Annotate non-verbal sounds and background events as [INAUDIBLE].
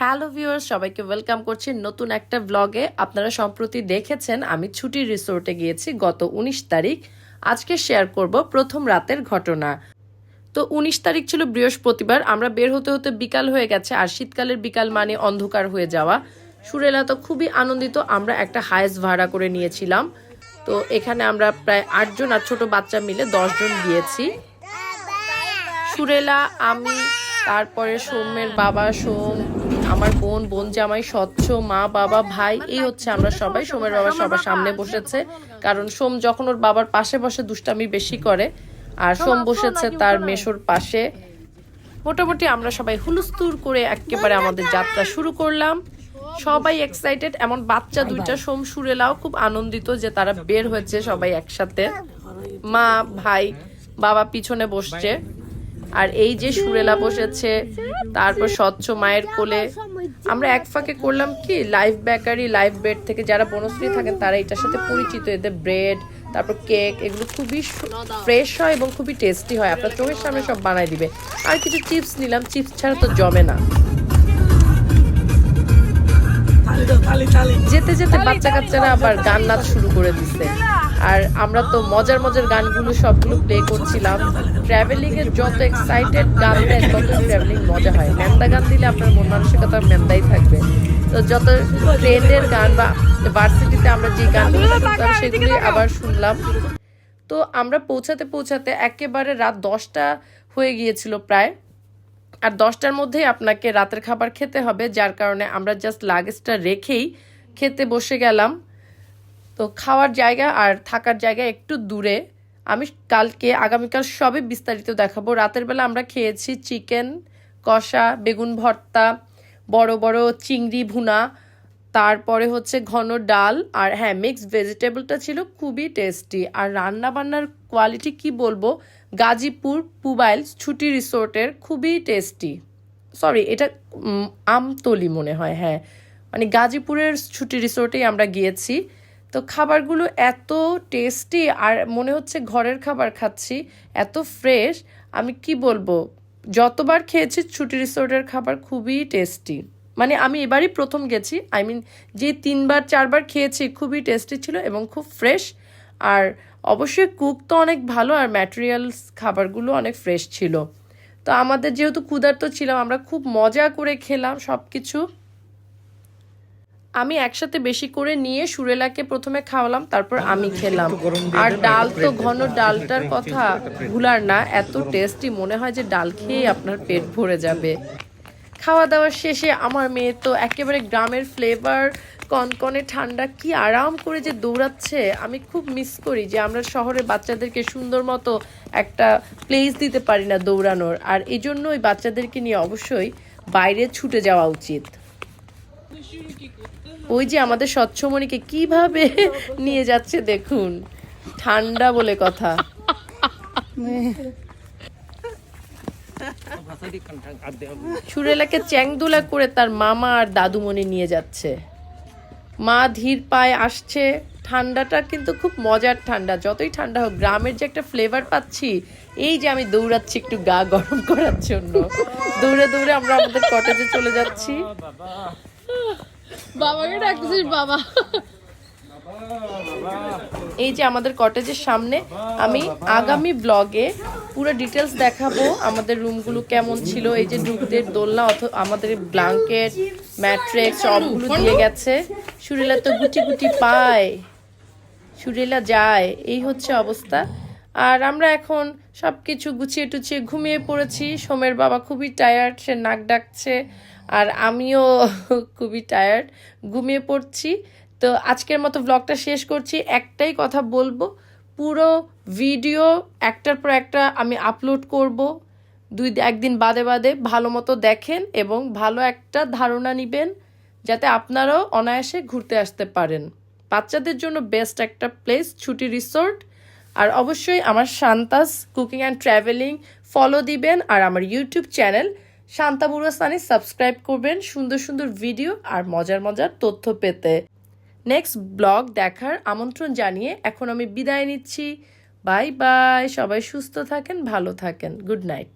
Hello viewers, সবাইকে welcome করছি নতুন একটা ব্লগে আপনারা সম্প্রতি দেখেছেন, আমি ছুটির রিসোর্টে গিয়েছি গত উনিশ তারিখ। আজকে শেয়ার করব প্রথম রাতের ঘটনা। তো উনিশ তারিখ ছিল বৃহস্পতিবার, আমরা বের হতে হতে বিকাল হয়ে গেছে, আর শীতকালের বিকাল মানে অন্ধকার হয়ে যাওয়া। সুরেলা তো খুবই আনন্দিত, আমরা একটা হায়েস ভাড়া করে নিয়েছিলাম। তো এখানে আমরা প্রায় আটজন আর ছোট বাচ্চা মিলে দশজন গিয়েছি। সুরেলা, আমি, তারপরে সৌম্যের বাবা, সোম আমার বোন বোন জামাই, স্বচ্ছ মা, বাবা, ভাই, এই হচ্ছে আমরা সবাই। সোমের বাবা সবার সামনে বসেছে। কারণ সোম যখন ওর বাবার পাশে বসে দুষ্টামি বেশি করে, আর সোম বসেছে তার মেশোর পাশে। মোটামুটি আমরা সবাই হুলুস্তুর করে একেবারে আমাদের যাত্রা শুরু করলাম। সবাই এক্সাইটেড এমন বাচ্চা দুইটা সোম সুরেলাও খুব আনন্দিত যে তারা বের হয়েছে সবাই একসাথে। মা, ভাই, বাবা পিছনে বসছে। আর এই যে সুরেলা বসেছে তারপর স্বচ্ছ মায়ের কোলে আমরা এক ফাঁকে করলাম কি লাইফ বেকারি লাইফ ব্রেড থেকে যারা বনশ্রী থাকেন তারা এটার সাথে পরিচিত এদের ব্রেড তারপর কেক এগুলো খুবই ফ্রেশ হয় এবং খুবই টেস্টি হয়। আপনার চোখের সামনে সব বানাই দিবে। আর কিছু চিপস নিলাম চিপস ছাড়া তো জমে না। যেতে যেতে বাচ্চা কাচ্চারা আবার গান নাচ শুরু করে দিছে। আর আমরা তো মজার মজার গানগুলো সবগুলো প্লে করছিলাম। ট্রাভেলিং এর যত এক্সাইটেড গান তত ট্রাভেলিং মজা হয়। মেন্দা গান দিলে আপনার মন মানসিকতা মেন্দাই থাকবে। তো যত ট্রেনের গান বা ভার্সিটিতে আমরা যে গানগুলো শুনতাম সেগুলি আবার শুনলাম। তো আমরা পৌঁছাতে পৌঁছাতে একেবারে রাত দশটা হয়ে গিয়েছিল প্রায়। আর দশটার মধ্যেই আপনাকে রাতের খাবার খেতে হবে, যার কারণে আমরা জাস্ট লাগেজটা রেখেই খেতে বসে গেলাম। তো খাওয়ার জায়গা আর থাকার জায়গা একটু দূরে। আমি কালকে, আগামীকাল সবই বিস্তারিত দেখাবো। রাতের বেলা আমরা খেয়েছি চিকেন, কষা, বেগুন ভর্তা, বড় বড় চিংড়ি ভুনা, তারপরে হচ্ছে ঘন ডাল আর হ্যাঁ মিক্স ভেজিটেবলটা ছিল খুবই টেস্টি আর রান্না বান্নার কোয়ালিটি কি বলব? গাজীপুর পুবাইলস ছুটি রিসোর্টের খুবই টেস্টি সরি এটা আমতলি মনে হয় হ্যাঁ। মানে গাজীপুরের ছুটি রিসোর্টেই আমরা গিয়েছি। তো খাবারগুলো এত টেস্টি আর মনে হচ্ছে ঘরের খাবার খাচ্ছি, এত ফ্রেশ আমি কি বলব? যতবার খেয়েছি, ছুটি রিসোর্টের খাবার খুবই টেস্টি মানে আমি এবারই প্রথম গেছি আই মিন যে তিনবার, চারবার খেয়েছি খুবই টেস্টি ছিল এবং খুব ফ্রেশ আর অবশ্যই কুক তো অনেক ভালো আর ম্যাটেরিয়ালস খাবারগুলো অনেক ফ্রেশ ছিল। তো আমাদের যেহেতু ক্ষুধার্ত ছিলাম, আমরা খুব মজা করে খেলাম সব কিছু আমি একসাথে বেশি করে নিয়ে সুরেলাকে প্রথমে খাওয়ালাম তারপর আমি খেলাম। আর ডাল তো ঘন ডালটার কথা ভুলার না এত টেস্টি মনে হয় যে ডাল খেয়ে আপনার পেট ভরে যাবে। খাওয়া দাওয়ার শেষে আমার মেয়ে তো একেবারে গ্রামের ফ্লেভার কনকনে ঠান্ডা কি আরাম করে যে দৌড়াচ্ছে। আমি খুব মিস করি যে আমরা শহরের বাচ্চাদেরকে সুন্দর মতো একটা প্লেস দিতে পারি না দৌড়ানোর। আর এই জন্য ওই বাচ্চাদেরকে নিয়ে অবশ্যই বাইরে ছুটে যাওয়া উচিত। ওই যে আমাদের স্বচ্ছমণিকে কীভাবে নিয়ে যাচ্ছে দেখুন। ঠান্ডা বলে কথা। সুরেলাকে চ্যাংদুলা করে তার মামা আর দাদুমণি নিয়ে যাচ্ছে। মা ধীর পায়ে আসছে। ঠান্ডাটা কিন্তু খুব মজার ঠান্ডা। যতই ঠান্ডা হোক, গ্রামের যে একটা ফ্লেভার পাচ্ছি, এই যে আমি দৌড়াচ্ছি একটু গা গরম করার জন্য। দৌড়ে দৌড়ে আমরা আমাদের কটেজে চলে যাচ্ছি। বাবাকে ডাকছিস বাবা। এই যে আমাদের কটেজের সামনে, আমি আগামী ব্লগে পুরো ডিটেলস দেখাবো আমাদের রুমগুলো কেমন ছিল। এই যে ঢুকতে দোলনা, অথ, আমাদের ব্ল্যাঙ্কেট ম্যাট্রেক্স সবগুলো দিয়ে গেছে। সুরিলা তো গুটি গুটি পায়। সুরিলা যায়, এই হচ্ছে অবস্থা। আর আমরা এখন সব কিছু গুছিয়ে টুছিয়ে ঘুমিয়ে পড়েছি। সোমের বাবা খুবই টায়ার্ড সে নাক ডাকছে, আর আমিও [LAUGHS] খুবই টায়ার্ড ঘুমিয়ে পড়ছি। তো আজকের মতো ব্লগটা শেষ করছি। একটাই কথা বলব, পুরো ভিডিও একটার পর একটা আমি আপলোড করব। দুই, একদিন বাদে বাদে ভালো মতো দেখেন এবং ভালো একটা ধারণা নেবেন, যাতে আপনারাও অনায়াসে ঘুরতে আসতে পারেন। বাচ্চাদের জন্য বেস্ট একটা প্লেস ছুটি রিসোর্ট আর অবশ্যই আমার Shanta's cooking and travelling follow দিবেন। আর আমার YouTube channel Shanta Burastani subscribe করবেন। সুন্দর সুন্দর ভিডিও আর মজার মজার তথ্য পেতে। নেক্সট ব্লগ দেখার আমন্ত্রণ জানিয়ে এখন আমি বিদায় নিচ্ছি। বাই বাই সবাই সুস্থ থাকেন, ভালো থাকেন। Good night